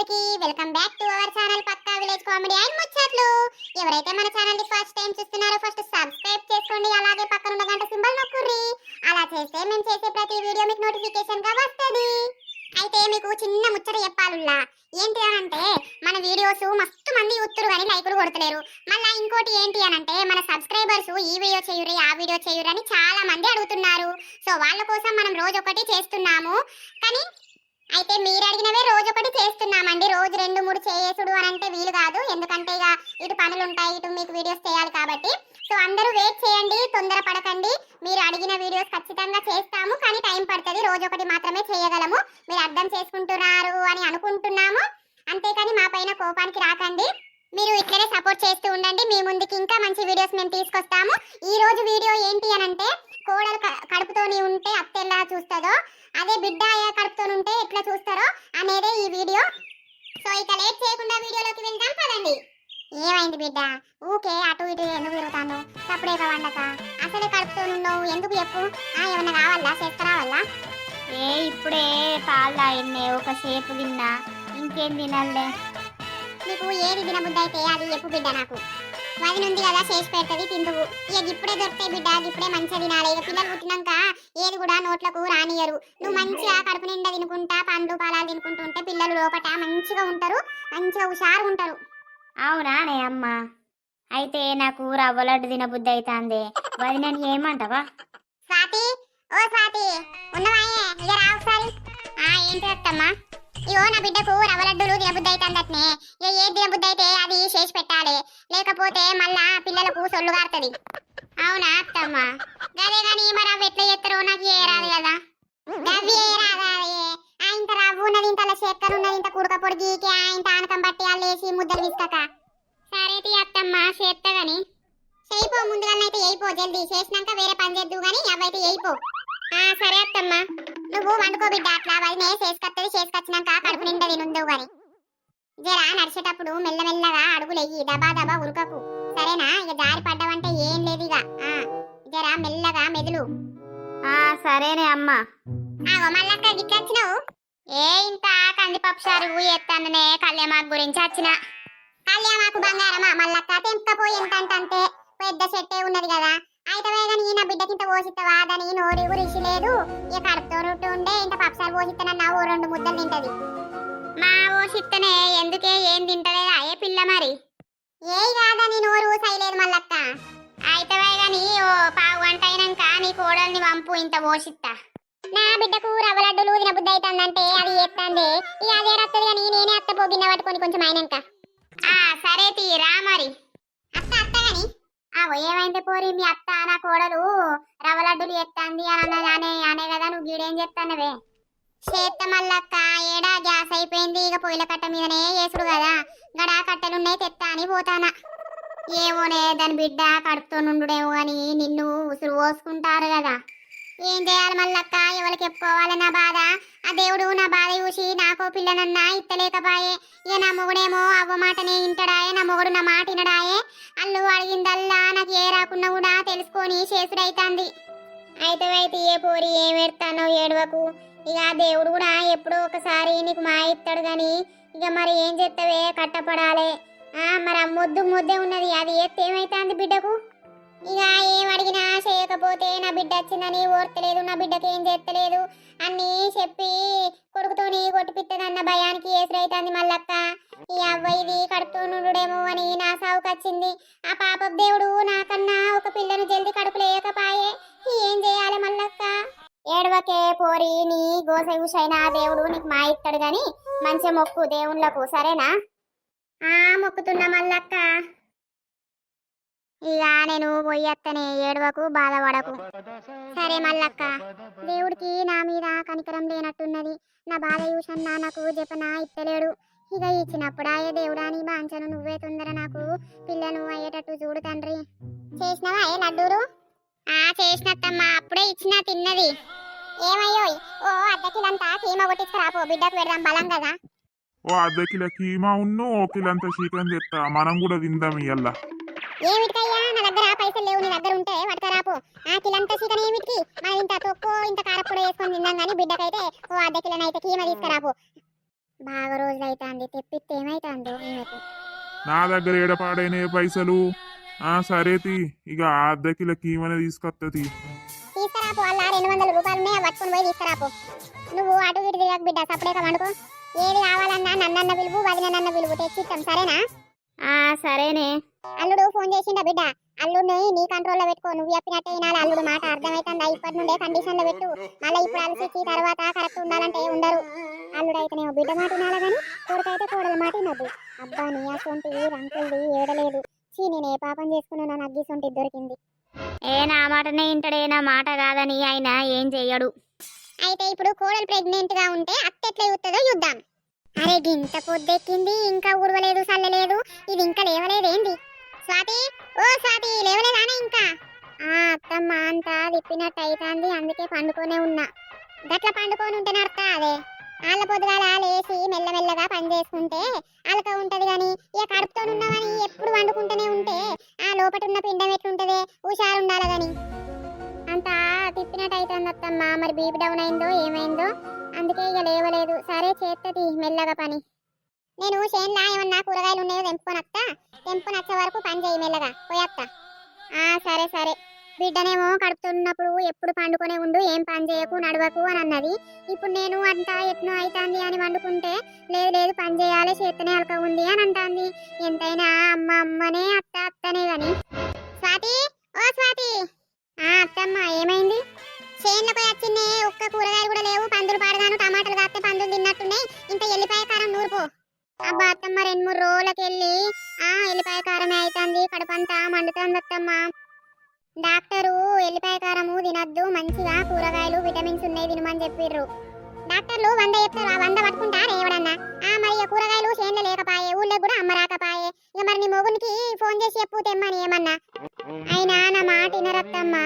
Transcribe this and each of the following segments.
అందరికీ welcome back to our channel Pakka village comedy and ముచ్చట్లు. ఎవరైతే మన ఛానల్ని ఫస్ట్ టైం చూస్తున్నారో ఫస్ట్ సబ్స్క్రైబ్ చేసుకోండి అలాగే పక్కన ఉన్న గంట సింబల్ నొక్కుర్రి. అలా చేస్తే మేము చేసే ప్రతి వీడియో మీకు నోటిఫికేషన్గా వస్తుంది. అయితే మీకు చిన్న ముచ్చట చెప్పాలుల్లా ఏంటి అని అంటే మన వీడియోస్ మస్తు మంది ఉత్తురు కానీ లైకులు కొడతలేరు. మళ్ళీ ఇంకోటి ఏంటి అని అంటే మన సబ్స్క్రైబర్స్ ఈ వీడియో చేయురే ఆ వీడియో చేయురని అని చాలా మంది అడుగుతున్నారు. సో వాళ్ళ కోసం మనం రోజు ఒకటి చేస్తున్నాము. కానీ అయితే మీరు అడిగినవే రోజు ఒకటి చేస్తున్నామండి. రోజు రెండు మూడు చేసుడు అని అంటే వీలు కాదు. ఎందుకంటే ఇక ఇటు పనులు ఉంటాయి ఇటు మీకు వీడియోస్ చేయాలి కాబట్టి. సో అందరూ వెయిట్ చేయండి తొందర పడకండి. మీరు అడిగిన వీడియోస్ ఖచ్చితంగా చేస్తాము. కానీ టైం పడుతుంది. రోజు ఒకటి మాత్రమే చేయగలము. మీరు అర్థం చేసుకుంటున్నారు అని అనుకుంటున్నాము. అంతేకాని మా పైన కోపానికి రాకండి. మీరు ఇట్లనే సపోర్ట్ చేస్తూ ఉండండి. మీ ముందుకి ఇంకా మంచి వీడియోస్ మేము తీసుకొస్తాము. ఈ రోజు వీడియో ఏంటి అని అంటే కోడలు కడుపుతోని ఉంటే అత్తెల్లా చూస్తుందో అదే బిడ్డ అయ్యా కడుపుతో ఉంటే ఎట్లా చూస్తారో అనేదే ఈ వీడియో. సో ఇక లేట్ చేయకుండా వీడియోలోకి వెళ్దాం పదండి. ఏమైంది బిడ్డ? ఊకే అటు ఇటు ఎందుకు తిరుగుతాను? సప్పుడేక వండక. అసలే కడుపుతో ఉన్నావు ఎందుకు చెప్పు? ఆ ఏమన్నా కావాలా? చేసుకురావాలా ఏ ఇప్పుడే పాలు తాగిన్నే ఒక సేపు తిన్నా. ఇంకేం తినాలే నీకు ఏది తినబుద్ధి అయితే అది చెప్పు బిడ్డ నాకు. వదిన ఉంది కదా చేసి పెడుతుంది తిందువు. ఇక ఇప్పుడే దొరుకుతాయి బిడ్డ ఇప్పుడే మంచిగా తినాలి. ఇక పిల్లలు పుట్టినాక ఏది కూడా నోట్లకు రానియరు నువ్వు మంచిగా కడుపు నిండా తినుకుంటా పండ్లు పాలాలు తినుకుంటూ ఉంటే పిల్లలు లోపట మంచిగా ఉంటారు మంచిగా హుషారు ఉంటారు. అవునా నే అమ్మ? అయితే నాకు రవ్వ లడ్డు తినబుద్ధి అవుతుంది వదినని ఏమంటావా? స్వాతి ఓ స్వాతి ఉన్నవాయే ఇక రా ఒకసారి. ఆ ఏంటి అత్తమ్మా? ఇగో నా బిడ్డకు రవ్వ లడ్డూలు తినబుద్ధి అవుతుందట్నే ఇక ఏది తినబుద్ధి అయితే అది చేసి పెట్టాలి లేకపోతే మళ్ళా పిల్లలకు సొల్లు కారుతుంది. అవునా అత్తమ్మ? గదే గాని మరి అవి ఎట్లా చేస్తారో నాకు ఏ రాదు కదా. గవి ఏ? రాదాయే ఆ ఇంత రవ్వు ఉన్నది ఇంత చక్కెర ఉన్నది ఇంత కుడక పొడికి ఆ ఇంత ఆనకం బట్టి అల్లేసి ముద్దలు విసుకక సరే తీ అత్తమ్మ చేస్తా గాని. చేయిపో ముందుగానైతే చేయిపో జల్దీ. చేసినాక వేరే పని చేద్దు గాని అవైతే చేయిపో. ఆ సరే అత్తమ్మ. నువ్వు వండుకో బిడ్డ అట్లా. వదినే చేసుకొస్తుంది చేసుకొచ్చినాక కడుపు నిండా తినుందువు కానీ జరా నడిచేటప్పుడు మెల్లమెల్లగా అడుగులెయ్యి దబా దబా ఉరుకకు. సరేనా? ఇక జారి పడ్డావంటే ఏం లేదు ఇక జరా మెల్లగా మెదులు. ఆ సరేనే అమ్మ. ఆగో మళ్ళక్క గిట్లొచ్చినావు ఏ ఇంత కందిపప్పు సారు ఎత్తాననే కళ్యామాకు గురించి వచ్చిన కళ్యామాకు బంగారమా? మళ్ళక్క తెంపకపోయి ఎంత అంటే పెద్ద చెట్టే ఉన్నది కదా. అయితే కానీ నా బిడ్డకింత పోసిస్తావా దాని నోరు గురించి లేదు. ఇక కడుపుతో రొట్టె ఉండే ఇంత పోసిస్తానన్నా ఓ రెండు ముద్దలు తింటది. మా పోసిత్తనే ఎందుకే ఏం తింటలేదా? ఏ పిల్ల మరి. ఏ కాదని నోరు సైలేదు మల్లక్క. అయితే గాని ఓ పావు గంట అయినాక నీ కోడల్ని పంపు ఇంత పోసిత్తా నా బిడ్డకు రవ్వ లడ్డులు తినబుద్ధి అవుతుందంటే అది చేస్తాంది ఇక అదే రత్తది కానీ నేనే అత్త పోగిన్న పట్టుకొని కొంచెం అయినాక. ఆ సరే తీరా మరి. అత్త అత్త గాని. ఆ ఏమైంది పోరి మీ అత్త నా కోడలు రవ్వ లడ్డులు ఎత్తాంది అని అన్నది అనే అనే కదా నువ్వు గీడేం చెప్తానవే చేత్త మల్లక్క ఏడా గ్యాస్ అయిపోయింది. ఇక పొయ్యిల కట్ట మీదనే చేసుడు కదా. గడా కట్టెలున్నాయి తెత్తా అని పోతానా. ఏమోనే దాని బిడ్డ కడుపుతో నుండుడేమో అని నిన్ను ఉసురు పోసుకుంటారు కదా. ఏం చేయాలి మల్లక్క? ఎవరికి చెప్పుకోవాలి నా బాధ? ఆ దేవుడు నా బాధ చూసి నాకో పిల్లనన్నా ఇత్తలేకపాయే. ఇక నా మొగుడేమో అవ్వ మాటనే ఇంటడాయే నా మొగుడు నా మాట వినడాయే. అల్లు అడిగిందల్లా నాకు ఏ రాకున్నా కూడా తెలుసుకొని చేసుడైతాంది. అయితే అయితే ఏ పోరి ఏం పెడతానో ఏడవకు. ఇక దేవుడు కూడా ఎప్పుడో ఒకసారి నీకు మా ఇస్తాడు గాని ఇక మరి ఏం చేస్తావే? కట్టపడాలి. ఆ మరి ఆ ముద్దు ముద్దే ఉన్నది. అది ఎత్తే ఏమైతుంది బిడ్డకు? ఇక ఏం అడిగినా చేయకపోతే నా బిడ్డ వచ్చిందని ఓర్తలేదు నా బిడ్డకి ఏం చేస్తలేదు అని చెప్పి కొడుకుతోని కొట్టిపిత్తదన్న భయానికి ఏసురైతుంది మల్లక్క. ఈ అవ్వ ఇది కడుపుతోనుడేమో అని నా సావుకు వచ్చింది. ఆ పాప దేవుడు నాకన్నా ఒక పిల్లను జల్ది కడుపు లేకపాయే ఏం చేయాలి మల్లక్క? ఏడవకే నీ గోస దేవుడు నీకు మా ఇస్తాడు గాని మంచి మొక్కు దేవుళ్ళకు సరేనా? ఆ మొక్కుతున్నా మల్లక్క. ఇక నేను పోయత్తనే ఏడవకు బాధపడకు. సరే మల్లక్క. దేవుడికి నా మీద కనికరం లేనట్టున్నది. నా బాధ చూసన్నా నాకు జపన ఇత్తలేడు. ఇక ఇచ్చినప్పుడు ఆయే దేవుడా నీ బాంచను నువ్వే తొందర నాకు పిల్లను అయ్యేటట్టు చూడు తండ్రి. చేసినవా ఏ లడ్డూరు ఆ చేసినట్టమ్మా అప్పుడే ఇచ్చిన తిన్నది. ఏమయ్యో? ఓ అద్దకిలంతా కీమ కొట్టించుకురాపో బిడ్డకు పెడదాం బలం కదా. ఓ అర్ధ కిలో కీమా ఉన్ను ఓ కిలంత చికెన్ తెస్తా మనం కూడా తిందాం ఇయ్యల్లా. ఏమిటికయ్యా నా దగ్గర పైసలు లేవు నీ దగ్గర ఉంటే పడతారాపు. ఆ కిలంతా చికెన్ ఏమిటికి? మన ఇంత తొక్కు ఇంత కారపొడి వేసుకొని తిందాం కానీ బిడ్డకైతే ఓ అర్ధ కిలోనైతే కీమ తీసుకురాపు. బాగా రోజులు అవుతుంది తెప్పిస్తే ఏమైతుందో ఈమెకు నా దగ్గర ఏడపాడైన పైసలు. ఆ సరే తీ ఇక ఆ అద్దెకిలకి ఈమెనే తీసుకొత్తది తీసుకురాపు అలా రెండు వందల రూపాయలు ఉన్నాయి పట్టుకొని పోయి తీసుకురాపు నువ్వు అటు ఇటు తిరగక బిడ్డ సపరేక వండుకో ఏది కావాలన్నా నన్నన్న పిలువు వదిన నన్న పిలువు తెచ్చిస్తాం సరేనా? ఆ సరేనే. అల్లుడు ఫోన్ చేసిండా బిడ్డ? అల్లుడిని నీ కంట్రోల్లో పెట్టుకో నువ్వు చెప్పినట్టే వినాలి అల్లుడు మాట అర్థమవుతుందా ఇప్పటి నుండే కండిషన్లో పెట్టు. మళ్ళీ ఇప్పుడు అలసిచ్చి తర్వాత కరెక్ట్ ఉండాలంటే ఉండరు. అల్లుడు అయితేనేమో బిడ్డ మాట వినాలి కానీ కొడుకైతే కోడల మాట వినొద్దు. అబ్బా నీ అసొంటి రంకుల్ది ఏడలేదు. చీ నేను ఏ పాపం చేసుకున్నా నాకు అగ్గిసొంటి దొరికింది. ఏ నా మాటనే ఇంటడే నా మాట కాదని ఆయన ఏం చెయ్యడు. అయితే ఇప్పుడు కోడలు ప్రెగ్నెంట్గా ఉంటే అత్త ఎట్లా చూస్తుందో చూద్దాం. అరే గింత పొద్దెక్కింది ఇంకా ఊరవలేదు సల్లలేదు. ఇది ఇంకా లేవలేదేంది? స్వాతి ఓ స్వాతి లేవలేదానే ఇంకా? ఆ అత్తమ్మ అంతా తిప్పినట్టు అవుతుంది అందుకే పండుకొనే ఉన్నా. గట్ల పండుకొని ఉంటే నడతా అదే. ఆళ్ళ పొద్దుగాల లేచి మెల్లమెల్లగా పని చేసుకుంటే అలక ఉంటది కానీ ఇక కడుపుతో ఉన్నామని ఎప్పుడు వండుకుంటూనే ఉంటే లోపట ఉన్న పిండం ఎట్లుంటది? హుషారు ఉండాలి అంతా తిప్పినట్టు అవుతుంది అత్తమ్మ మరి బీపీ డౌన్ అయిందో ఏమైందో? అందుకే ఇక లేవలేదు. సరే చేత్తది మెల్లగా పని. నేను చేన్లా ఏమన్నా కూరగాయలు ఉన్నాయో తెంపుకొని అత్త తెంపుకొని వచ్చే వరకు పని చేయి మెల్లగా. పోయత్తా. ఆ సరే సరే. బిడ్డనేమో కడుపుతున్నప్పుడు ఎప్పుడు పండుకొనే ఉండు ఏం పని చేయకు నడవకు అని అన్నది. ఇప్పుడు నేను అంతా ఎట్నో అవుతుంది అని వండుకుంటే లేదు లేదు పని చేయాలి చేతనే అలక ఉంది అని అంటాంది. ఎంతైనా అమ్మ అమ్మనే అత్త అత్తనే గాని. స్వాతి ఓ స్వాతి. ఆ అత్తమ్మ ఏమైంది? చేన్లకు వచ్చిందే ఒక్క కూరగాయలు కూడా లేవు పందులు పాడగాను టమాటాలు కాస్తే పందులు తిన్నట్టున్నాయి. ఇంత ఎల్లిపాయ కారం నూరుపో. అబ్బా అత్తమ్మ రెండు మూడు రోజులకెళ్ళి ఆ ఎల్లిపాయ కారమే అవుతుంది కడుపంతా మండుతుంది అత్తమ్మ. డాక్టరు ఎల్లిపాయ కారము తినద్దు మంచిగా కూరగాయలు విటమిన్స్ ఉన్నాయి తినమని చెప్పిర్రు. డాక్టర్లు వంద చెప్తారు ఆ వంద పట్టుకుంటారు ఎవడన్నా ఆ మరి కూరగాయలు చేన్లో లేకపాయే ఊళ్ళో కూడా అమ్మ రాకపాయే. ఇక మరి నీ మొగునికి ఫోన్ చేసి చెప్పు తెమ్మని ఏమన్నా. అయినా నా మాట వినరత్తమ్మ.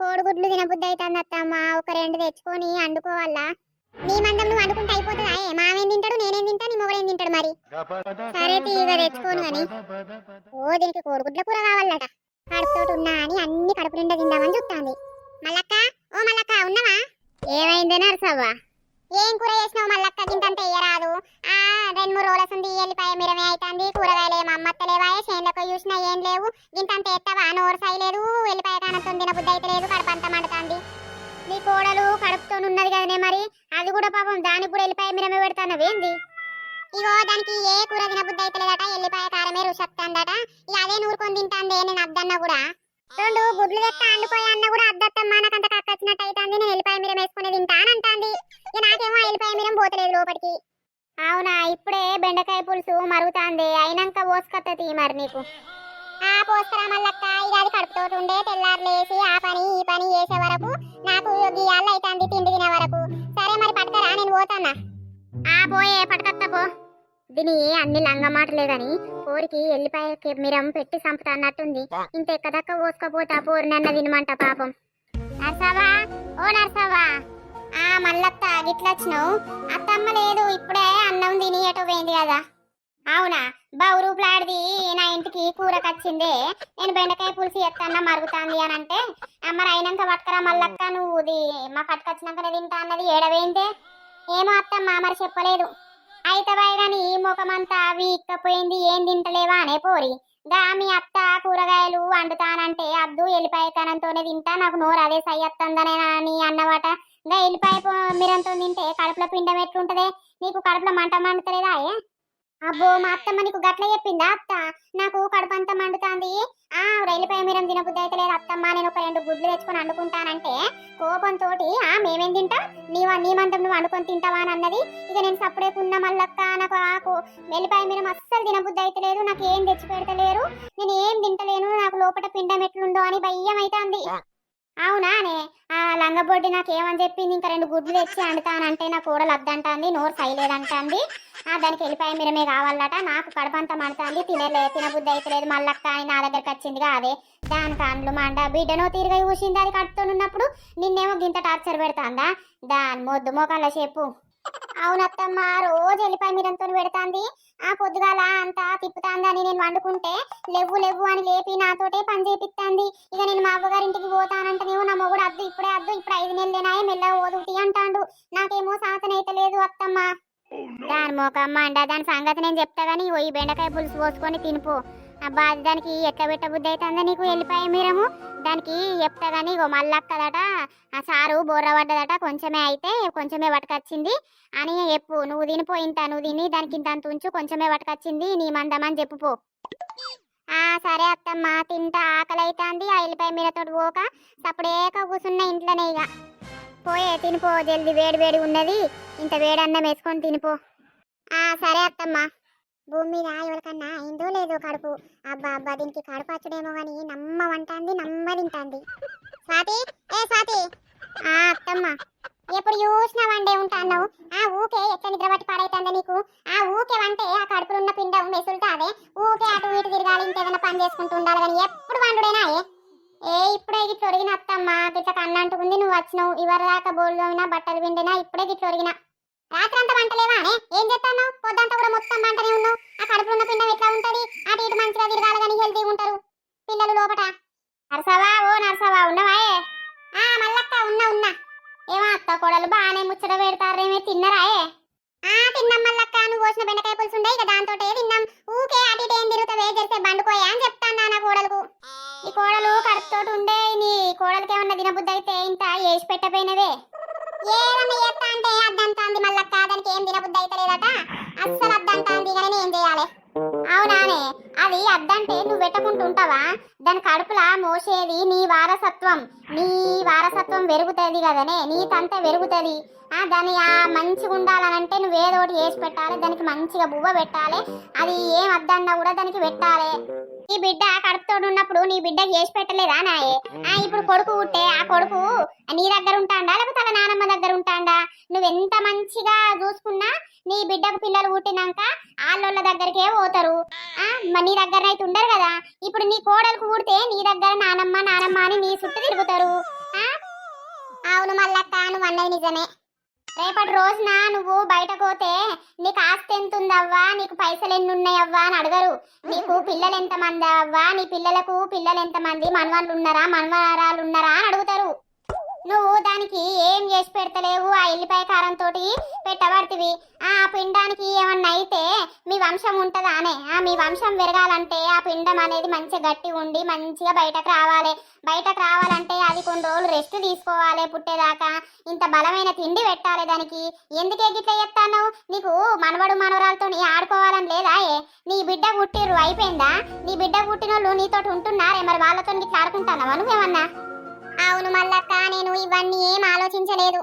కోడిగుడ్లు తినబుద్ధి అవుతుంది అత్తమ్మ. ఒక రెండు తెచ్చుకొని వండుకోవాలా నీ మందం నువ్వు అనుకుంటే అయిపోతుందా? ఏ మావేం తింటాడు నేనేం తింటా నీ మొగడేం తింటాడు మరి? సరే తీగ తెచ్చుకోను కానీ ఓ దీనికి కోడిగుడ్ల కూర కావాలట. కడుపుతోటి ఉన్నా అని అన్ని కడుపు నిండా తిందామని చూస్తాంది మల్లక్క ఓ మల్లక్క ఉన్నావా? ఏమైంది నరసవ్వా? ఏం కూర చేసినావు మల్లక్క? గింతంత ఇయ్యరాదు. ఆ రెండు మూడు రోజుల ఉంది ఎల్లిపాయ మిరమే అవుతుంది కూరగాయలు ఏం అమ్మత్తలేవాయే చేనులకు చూసినా ఏం లేవు. గింతంత ఎత్తవా? నోరు సైలేదు. ఎల్లిపాయ కానంతో తినబుద్ధి అయితే లేదు. కడుపంతా మండుతుంది. నీ కోడలు కడుపుతోనున్నది కదనే మరి. అది కూడా పాపం దానికి కూడా ఎల్లిపాయ మిరమే పెడతానవేంది? ఇగో దానికి ఏ కూర తినబుద్ధి అయితే లేదట ఎల్లిపాయ కారమే రుషత్తందట ఇక అదే నూరుకొని తింటాందే నేను అద్దన్నా కూడా. రెండు గుడ్లు తెస్తా అండుకోయి అన్న కూడా అద్దత్తమ్మా నాకంత కక్కొచ్చినట్టు అవుతుంది నేను ఎల్లిపాయ మీరం వేసుకుని తింటా అంటాంది. ఇక నాకేమో ఎల్లిపాయ మీరం పోతలేదు లోపలికి. అవునా? ఇప్పుడే బెండకాయ పులుసు మరుగుతాంది. అయినాక పోసుకొత్తది మరి నీకు. ఆ పోస్తరా మల్లక్క. ఇది అది కడుపుతోటి ఉండే తెల్లారు లేచి ఆ పని ఈ పని చేసే వరకు నాకు గీయాలు అవుతుంది తిండి తినే వరకు. సరే మరి పట్టుకరా నేను పోతానా ఆ పోయే పట్టుకత్తా పో దీని అన్ని లంగ గాని పోరికి ఎల్లిపాయ మిరం పెట్టి సంపుతా అన్నట్టుంది. ఇంత ఎక్కదక్క పోసుకపోతా పోరు నన్న తినమంట పాపం. నర్సవా ఓ నర్సవా ఆ మల్లత్త గిట్ల వచ్చినావు? అత్తమ్మ లేదు ఇప్పుడే అన్నం తిని ఎటో పోయింది కదా? అవునా? బౌరు ప్లాడిది నా ఇంటికి కూరకు వచ్చిందే నేను బెండకాయ పులుసు ఎత్తన్న మరుగుతాంది అని అంటే అమ్మ రైనంత అయినాక పట్టుకరా మల్లక్క నువ్వు ఇది మా పట్టుకొచ్చినాకనే తింటా అన్నది ఏడవేందే? ఏమో అత్తమ్మ మరి చెప్పలేదు. అయితే ఈ ముఖమంతా వీక్కపోయింది ఏం తింటలేవా అనే పోరి. గా మీ అత్త కూరగాయలు వండుతానంటే అద్దు ఎల్లిపాయ కనంతోనే తింటా నాకు నోరు అదే సయ్యత్తందనే అని అన్నమాట. గా ఎల్లిపాయ మీరంతో తింటే కడుపులో పిండం ఎట్లుంటదే? నీకు కడుపులో మంట మండుతలేదా అబ్బో మా అత్తమ్మ నీకు గట్ల చెప్పిందా? అత్త నాకు కడుపంతా మండుతాంది. ఆ రైలుపై మీరం తినబుద్ధి అయితే లేదు అత్తమ్మ. నేను ఒక రెండు గుడ్లు తెచ్చుకొని వండుకుంటానంటే కోపంతో ఆ మేమేం తింటాం? నీవా నీ మందం నువ్వు వండుకొని తింటావా? అని అన్నది. ఇక నేను సప్పుడేకున్న మళ్ళక్క నాకు ఆకు వెల్లిపాయ మీరం అస్సలు తినబుద్ధి అయితే లేదు. నాకు ఏం తెచ్చి పెడతలేరు. నేను ఏం తింటలేను. నాకు లోపల పిండం ఎట్లుందో అని భయం అవుతుంది అవునానే ఆ లంగబొడ్డి నాకు ఏమని చెప్పింది? ఇంకా రెండు గుడ్లు తెచ్చి అంటానంటే నా కూడలు అద్దంటాంది నోరు సైలేదంటాంది. ఆ దానికి వెళ్ళిపోయి మిరమే కావాలట. నాకు కడపంతా మండుతుంది తినలే తినబుద్ధి అయితలేదు. మళ్ళక్క అని నా దగ్గరికి వచ్చిందిగా అదే. దాని కండ్లు మండ బిడ్డను తిరిగి ఊసింది అది కట్టుతున్నప్పుడు నిన్నేమో గింత టార్చర్ పెడతాందా? దాని మొద్దు మోకాళ్ళ చెప్పు. అవునత్తమ్మ రోజు వెళ్ళిపోయి మీరంతో పెడతాంది. ఆ పొద్దుగాల అంతా తిప్పుతాందని నేను వండుకుంటే లెవ్వు లెవ్వు అని లేపి నాతోటే పని చేపిస్తాంది ఇక నేను మా అవ్వగారింటికి పోతానంటేనేమో నా మొగుడు అద్దు ఇప్పుడే అద్దు ఇప్పుడు ఐదు నెలలేనాయే మెల్ల ఓదుటి అంటాండు. నాకేమో సాతనైతే లేదు అత్తమ్మ. Oh, దాని మోకమ్మ అండ దాని సంగతి నేను చెప్తా గానీ ఓ ఈ బెండకాయ పులుసు పోసుకొని తినిపో. అబ్బా దానికి ఎట్లా బుద్ధి నీకు వెళ్ళిపోయి మీరము. దానికి చెప్తా గానీ ఇగో మళ్ళక్కదట ఆ సారు బోర్ర పడ్డదట కొంచెమే అయితే కొంచెమే పట్టుకొచ్చింది. అని చెప్పు నువ్వు తినిపో ఇంత నువ్వు తిని దానికి ఇంత అంత ఉంచు కొంచెమే పట్టుకొచ్చింది నీ మందమని చెప్పుపో ఆ సరే అత్తమ్మ తింటా ఆకలి అవుతుంది ఆ ఎల్లిపాయ మీరతోటి పోక సప్పుడేక కూర్చున్న ఇంట్లోనే ఇక పోయే తినిపో జల్ది వేడి వేడి ఉన్నది. ఇంత వేడన్నం వేసుకొని తినిపో. ఆ సరే అత్తమ్మ. భూమి మీద ఎవరికన్నా అయిందో లేదో కడుపు. అబ్బా అబ్బా దీనికి కడుపు వచ్చుడేమో అని నమ్మ వంటంది నమ్మ తింటాంది స్వాతి ఏ స్వాతి. ఆ అత్తమ్మ. ఎప్పుడు చూసినా వండే ఉంటాను ఆ ఊకే ఎట్లా నిద్రపట్టి పాడైతుందా నీకు? ఆ ఊకే వంటే ఆ కడుపులో ఉన్న పిండం వెసులుతాదే ఊకే అటు ఇటు తిరగాలి ఇంకేదైనా పని చేసుకుంటూ ఉండాలి కానీ ఎప్పుడు వండుడేనా ఏ? ఇప్పుడే గిట్ల ఒరిగిన అత్తమ్మ. గిట్ల కన్నంటుకుంది నువ్వు వచ్చినావు. ఇవరి రాక బోల్లోనా బట్టలు పిండినా ఇప్పుడే గిట్ల ఒరిగినా. రాత్రంతా వంటలేవా అనే ఏం చేస్తాను పొద్దంతా కూడా మొత్తం వంటనే ఉన్నావు. ఆ కడుపులో ఉన్న పిండం ఎట్లా ఉంటది? అటు ఇటు మంచిగా తిరగాలి కానీ హెల్తీగా ఉంటారు పిల్లలు లోపట. నరసవా? ఓ నరసవా ఉన్నవాయే ఆ మల్లక్క ఉన్నా ఉన్నా. ఏమో అత్త కోడలు బాగానే ముచ్చట పెడతారేమే తిన్నరాయే పెరుగుతుంది కదనే? నీతంతా పెరుగుతుంది. ఆ దాని ఆ మంచిగా ఉండాలనంటే నువ్వు ఏదో ఒకటి వేసి పెట్టాలి. దానికి మంచిగా బువ్వ పెట్టాలి. అది ఏం అద్దన్నా కూడా దానికి పెట్టాలి. ఈ బిడ్డ కడుపుతోడు ఉన్నప్పుడు నీ బిడ్డకి చేసి పెట్టలేదా నాయే? ఆ ఇప్పుడు కొడుకు ఉంటే ఆ కొడుకు నీ దగ్గర ఉంటాడా? లేకపోతే వాళ్ళ నానమ్మ దగ్గర ఉంటాడా? నువ్వెంత మంచిగా చూసుకున్నా నీ బిడ్డకు పిల్లలు పుట్టినాక వాళ్ళ దగ్గరికే పోతారు. ఆ నీ దగ్గర అయితే ఉండరు కదా? ఇప్పుడు నీ కోడలు పుడితే నీ దగ్గర నానమ్మ నానమ్మ అని నీ చుట్టూ తిరుగుతారు. అవును మల్లక్క నువ్వు అన్నది నిజమే. రేపటి రోజున నువ్వు బయటకు పోతే నీకు ఆస్తి ఎంత ఉందవ్వా నీకు పైసలు ఎన్ని ఉన్నాయవ్వా అని అడగరు. నీకు పిల్లలు ఎంత మంది అవ్వా? నీ పిల్లలకు పిల్లలు ఎంత మంది మనవాళ్ళు ఉన్నారా? మనవరాలు ఉన్నారా అని అడుగుతారు. నువ్వు దానికి ఏం చేసి పెడతలేవు? ఆ ఎల్లిపాయ కారంతో పెట్టబడుతుంది. ఆ పిండానికి ఏమన్నా అయితే మీ వంశం ఉంటుందా అనే. ఆ మీ వంశం పెరగాలంటే ఆ పిండం అనేది మంచిగా గట్టి ఉండి మంచిగా బయటకు రావాలి. బయటకు రావాలంటే అది కొన్ని రోజులు రెస్ట్ తీసుకోవాలి పుట్టేదాకా. ఇంత బలమైన తిండి పెట్టాలి దానికి. ఎందుకే గిట్లా చెప్తాను నీకు మనవడు మనవరాలతో ఆడుకోవాలని లేదా ఏ? నీ బిడ్డ పుట్టిర్రు అయిపోయిందా? నీ బిడ్డ పుట్టిన వాళ్ళు నీతోటి ఉంటున్నారే? మరి వాళ్ళతో గిట్లా ఆడుకుంటానవా నువ్వేమన్నా? అవును మల్లక్క నేను ఇవన్నీ ఏం ఆలోచించలేదు.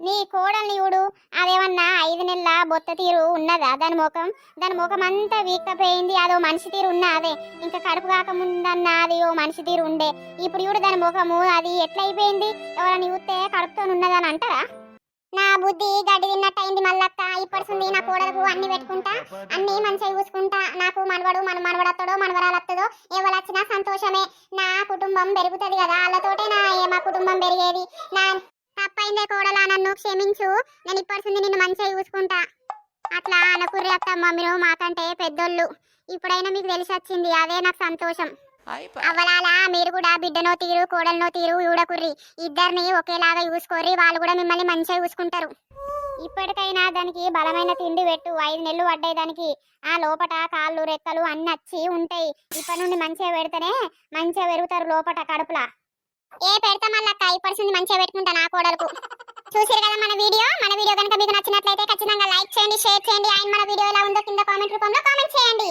నీ కోడల్ని చూడు అదేమన్నా ఐదు నెలల బొత్త తీరు ఉన్నదా? దాని ముఖం దాని ముఖం అంతా వీక్కపోయింది అదో మనిషి తీరు ఉన్నా అదే. ఇంకా కడుపు కాకముందన్నా అది ఓ మనిషి తీరు ఉండే. ఇప్పుడు చూడు దాని ముఖము అది ఎట్లయిపోయింది? ఎవరైనా చూస్తే కడుపుతో ఉన్నదని అంటారా? నా బుద్ధి గడ్డి తిన్నట్టు అయింది మల్లక్క ఇప్పటిసుంది నా కోడలకు అన్ని పెట్టుకుంటా అన్ని మంచిగా చూసుకుంటా. నాకు మనవడు మన మనవడత్తడో మనవరాలత్తడో ఎవరొచ్చినా సంతోషమే. నా కుటుంబం పెరుగుతుంది కదా వాళ్ళతోటే నా మా కుటుంబం పెరిగేది. నా తప్పైందే కోడలా నన్ను క్షమించు. నేను ఇప్పటిసింది నిన్ను మంచిగా చూసుకుంటా. అట్లా అనకుర్రి అత్తమ్మ మీరు మాకంటే పెద్దోళ్ళు. ఇప్పుడైనా మీకు తెలిసి వచ్చింది అదే నాకు సంతోషం. అవ్వలాలా మీరు కూడా బిడ్డనో తీరు కోడలనో తీరు చూడకుర్రి ఇద్దరిని ఒకేలాగా చూసుకోర్రి వాళ్ళు కూడా మిమ్మల్ని మంచిగా చూసుకుంటారు ఇప్పటికైనా దానికి బలమైన తిండి పెట్టు ఐదు నెలలు పడ్డాయి దానికి. ఆ లోపట కాళ్ళు రెక్కలు అన్ని వచ్చి ఉంటాయి. ఇప్పటి నుండి మంచిగా పెడితేనే మంచిగా పెరుగుతారు లోపట కడుపులా. ఏ పెడతా మళ్ళక్క ఇప్పటి మంచిగా పెట్టుకుంటా నా కోడలకు. చూసారు కదా మన వీడియో? మన వీడియో కనుక మీకు నచ్చినట్లయితే ఖచ్చితంగా లైక్ చేయండి షేర్ చేయండి. అండ్ మన వీడియో ఎలా ఉందో కింద కామెంట్ రూపంలో కామెంట్ చేయండి.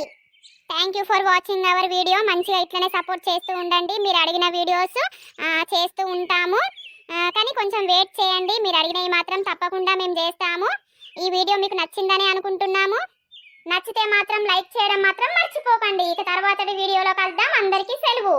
Thank you for watching our video మంచిగా ఇట్లనే సపోర్ట్ చేస్తూ ఉండండి. మీరు అడిగిన వీడియోస్ చేస్తూ ఉంటాము. కానీ కొంచెం వెయిట్ చేయండి. మీరు అడిగినవి మాత్రం తప్పకుండా మేము చేస్తాము. ఈ వీడియో మీకు నచ్చిందని అనుకుంటున్నాము. నచ్చితే మాత్రం లైక్ చేయడం మాత్రం మర్చిపోకండి. ఇక తర్వాతటి వీడియోలో కలుద్దాం. అందరికీ సెలవు.